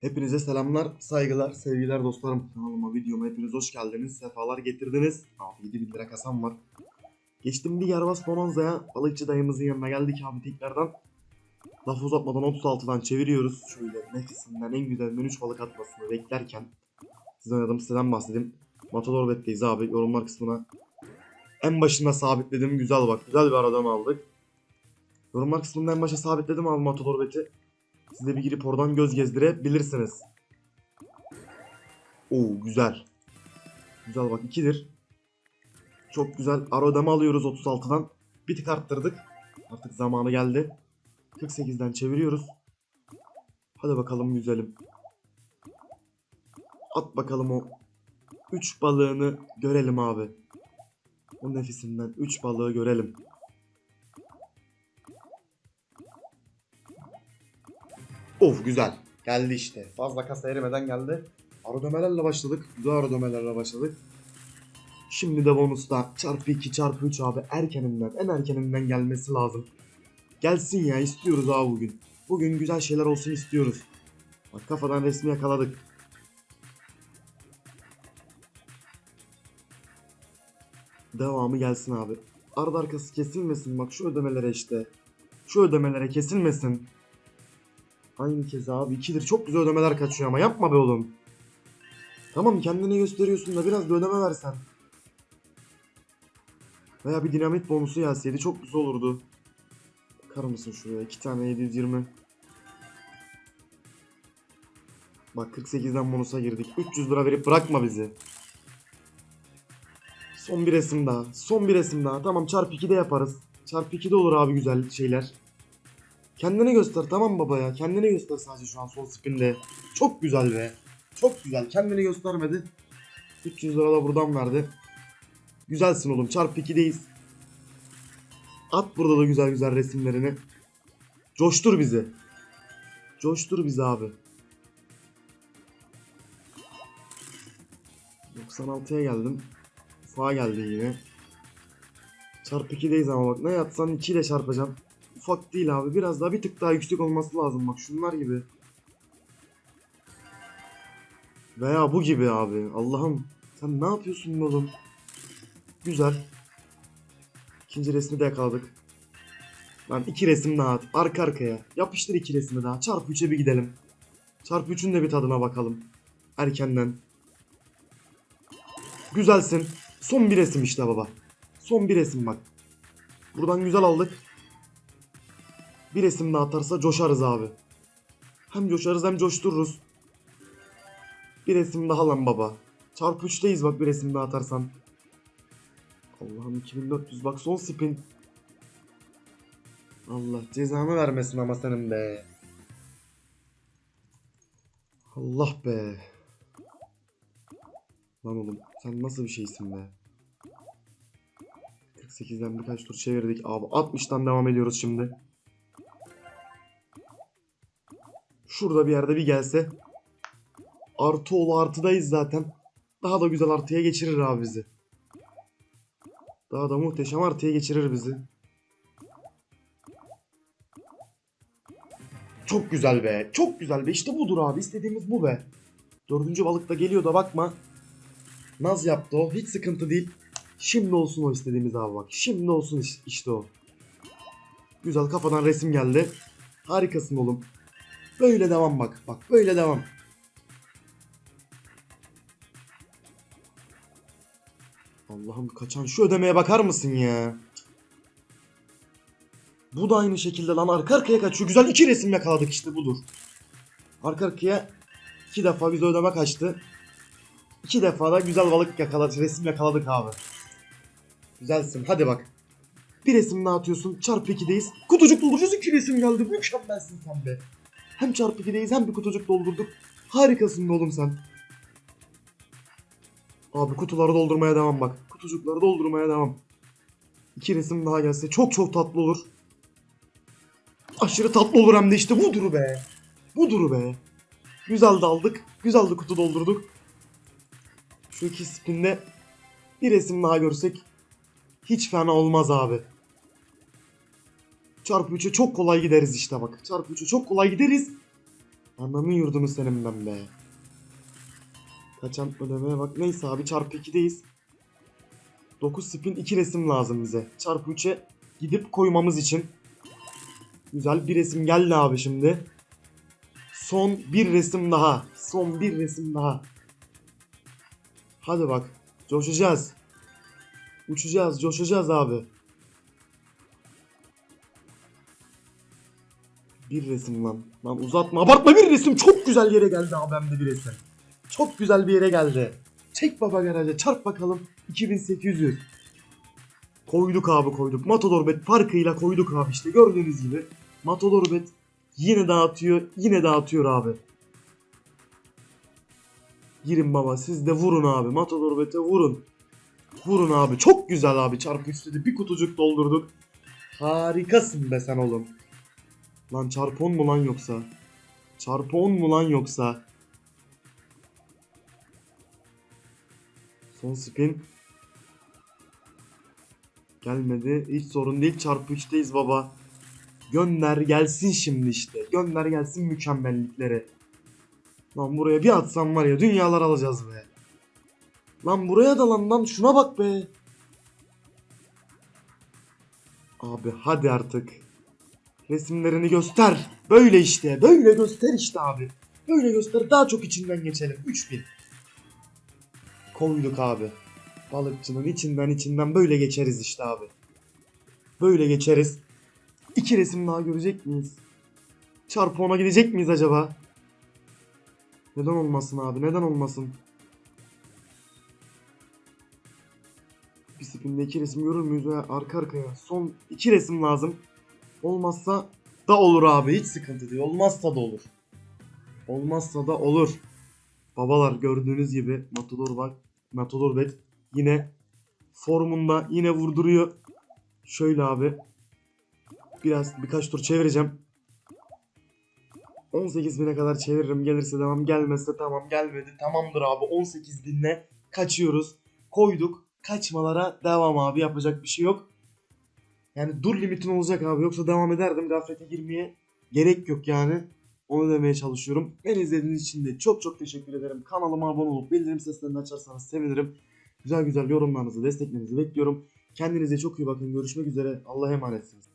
Hepinize selamlar, saygılar, sevgiler dostlarım. Kanalıma, videoma hepiniz hoş geldiniz. Sefalar getirdiniz. Abi 7000 lira kasam var. Geçtim bir Yerbas Bonanza'ya. Balıkçı dayımızın yanına geldik abi tekrardan. Laf uzatmadan 36'dan çeviriyoruz. Şöyle nefisinden en güzelinden 3 balık atmasını beklerken. Size oynadığım siteden bahsedeyim. Matador betteyiz abi yorumlar kısmına. En başında sabitledim güzel bak. Güzel bir aradan aldık. Yorumlar kısmında en başa sabitledim abi Matador beti. Siz de bir girip oradan göz gezdirebilirsiniz. Oo güzel. Güzel bak 2'dir. Çok güzel. Arodama alıyoruz 36'dan. Bir tık arttırdık. Artık zamanı geldi. 48'den çeviriyoruz. Hadi bakalım güzelim. At bakalım o 3 balığını görelim abi. O nefisinden 3 balığı görelim. Of güzel. Geldi işte. Fazla kasa erimeden geldi. Arodömelerle başladık. Güzel arodömelerle başladık. Şimdi de bonusta çarpı 2 çarpı 3 abi erkeninden en erkeninden gelmesi lazım. Gelsin ya istiyoruz abi bugün. Bugün güzel şeyler olsun istiyoruz. Bak kafadan resmi yakaladık. Devamı gelsin abi. Ardı arkası kesilmesin bak şu ödemelere işte. Şu ödemelere kesilmesin. Aynı kez abi 2'dir çok güzel ödemeler kaçıyor ama yapma be oğlum. Tamam kendini gösteriyorsun da biraz da ödeme versen. Veya bir dinamit bonusu gelseydi çok güzel olurdu. Bakar mısın şuraya 2 tane 720. Bak 48'den bonusa girdik. 300 lira verip bırakma bizi. Son bir resim daha. Son bir resim daha. Tamam çarpı 2'de yaparız. Çarpı 2'de olur abi güzel şeyler. Kendini göster tamam baba ya. Kendini göster sadece şu an son spinde. Çok güzel be. Çok güzel. Kendini göstermedi. 300 lira da buradan verdi. Güzelsin oğlum. Çarpı 2'deyiz. At burada da güzel güzel resimlerini. Coştur bizi. Coştur bizi abi. 96'ya geldim. Ufağa geldi yine. Çarpı 2'deyiz ama bak ne yapsan 2 ile çarpacağım. Ufak değil abi. Biraz daha bir tık daha yüksek olması lazım. Bak şunlar gibi. Veya bu gibi abi. Allah'ım. Sen ne yapıyorsun oğlum? Güzel. İkinci resmi de yakaladık. Lan iki resim daha at. Arka arkaya. Yapıştır iki resmi daha. Çarpı 3'e bir gidelim. Çarpı 3'ün de bir tadına bakalım. Erkenden. Güzelsin. Son bir resim işte baba. Son bir resim bak. Buradan güzel aldık. Bir resim daha atarsa coşarız abi. Hem coşarız hem coştururuz. Bir resim daha lan baba. Çarpı 3'teyiz bak bir resim daha atarsan. Allah'ım 2400 bak son spin. Allah cezanı vermesin ama senin be. Allah be. Lan oğlum sen nasıl bir şeysin be. 48'den birkaç tur çevirdik abi 60'tan devam ediyoruz şimdi. Şurada bir yerde bir gelse. Artı oğlu artıdayız zaten. Daha da güzel artıya geçirir abi bizi. Daha da muhteşem artıya geçirir bizi. Çok güzel be. Çok güzel be. İşte budur abi. İstediğimiz bu be. Dördüncü balık da geliyor da bakma. Naz yaptı o. Hiç sıkıntı değil. Şimdi olsun o istediğimiz abi bak. Şimdi olsun iş- işte o. Güzel kafadan resim geldi. Harikasın oğlum. Böyle devam bak. Bak böyle devam. Allah'ım kaçan şu ödemeye bakar mısın ya? Bu da aynı şekilde lan arka arkaya kaçıyor. Güzel iki resim yakaladık işte budur. Arka arkaya iki defa bize ödeme kaçtı. İki defa da güzel balık yakaladık. Resim yakaladık abi. Güzelsin hadi bak. Bir resim daha atıyorsun. Çarpı 2'deyiz. Kutucuk dolduracağız. iki resim geldi. Mükemmelsin sen be. Hem çarpı 2'deyiz hem bir kutucuk doldurduk. Harikasın oğlum sen. Abi kutuları doldurmaya devam bak. Kutucukları doldurmaya devam. İki resim daha gelse çok çok tatlı olur. Aşırı tatlı olur hem de işte budur be. Budur be. Güzel de aldık. Güzel de kutu doldurduk. Şu iki spinde bir resim daha görsek hiç fena olmaz abi. Çarpı 3'e çok kolay gideriz işte bak. Çarpı 3'e çok kolay gideriz. Ananın yurdunu senin ben be. Kaçan ödemeye bak. Neyse abi çarpı 2'deyiz. 9 spin 2 resim lazım bize. Çarpı 3'e gidip koymamız için. Güzel bir resim geldi abi şimdi. Son bir resim daha. Son bir resim daha. Hadi bak. Coşacağız. Uçacağız, coşacağız abi. Bir resim lan. Lan uzatma, abartma bir resim. Çok güzel yere geldi abi hem de bir resim. Çok güzel bir yere geldi. Çek baba garaja, çarp bakalım. 2800. Koyduk abi koyduk. Matador Bet farkıyla koyduk abi işte gördüğünüz gibi. Matador Bet yine dağıtıyor, yine dağıtıyor abi. Girin baba siz de vurun abi. Matador Bet'e vurun. Vurun abi. Çok güzel abi. Çarpı üstü bir kutucuk doldurduk. Harikasın be sen oğlum. Lan çarpı 10 mu lan yoksa? Çarpı 10 mu lan yoksa? Son spin. Gelmedi. Hiç sorun değil. Çarpı 3'teyiz baba. Gönder gelsin şimdi işte. Gönder gelsin mükemmelliklere. Lan buraya bir atsam var ya dünyalar alacağız be. Lan buraya da lan lan şuna bak be. Abi hadi artık. Resimlerini göster. Böyle işte. Böyle göster işte abi. Böyle göster. Daha çok içinden geçelim. 3000. Koyduk abi. Balıkçının içinden içinden böyle geçeriz işte abi. Böyle geçeriz. İki resim daha görecek miyiz? Çarpı ona gidecek miyiz acaba? Neden olmasın abi? Neden olmasın? Bir spinde iki resim görür müyüz arka arkaya? Son iki resim lazım. Olmazsa da olur abi. Hiç sıkıntı değil. Olmazsa da olur. Olmazsa da olur. Babalar gördüğünüz gibi Matador bak. Matador Bet yine formunda yine vurduruyor. Şöyle abi. Biraz birkaç tur çevireceğim. 18 bine kadar çeviririm. Gelirse devam gelmezse tamam gelmedi. Tamamdır abi 18 binle kaçıyoruz. Koyduk. Kaçmalara devam abi yapacak bir şey yok. Yani dur limitin olacak abi yoksa devam ederdim gaflete girmeye gerek yok yani. Onu demeye çalışıyorum. Beni izlediğiniz için de çok çok teşekkür ederim. Kanalıma abone olup bildirim seslerini açarsanız sevinirim. Güzel güzel yorumlarınızı, desteklerinizi bekliyorum. Kendinize çok iyi bakın. Görüşmek üzere. Allah'a emanetsiniz.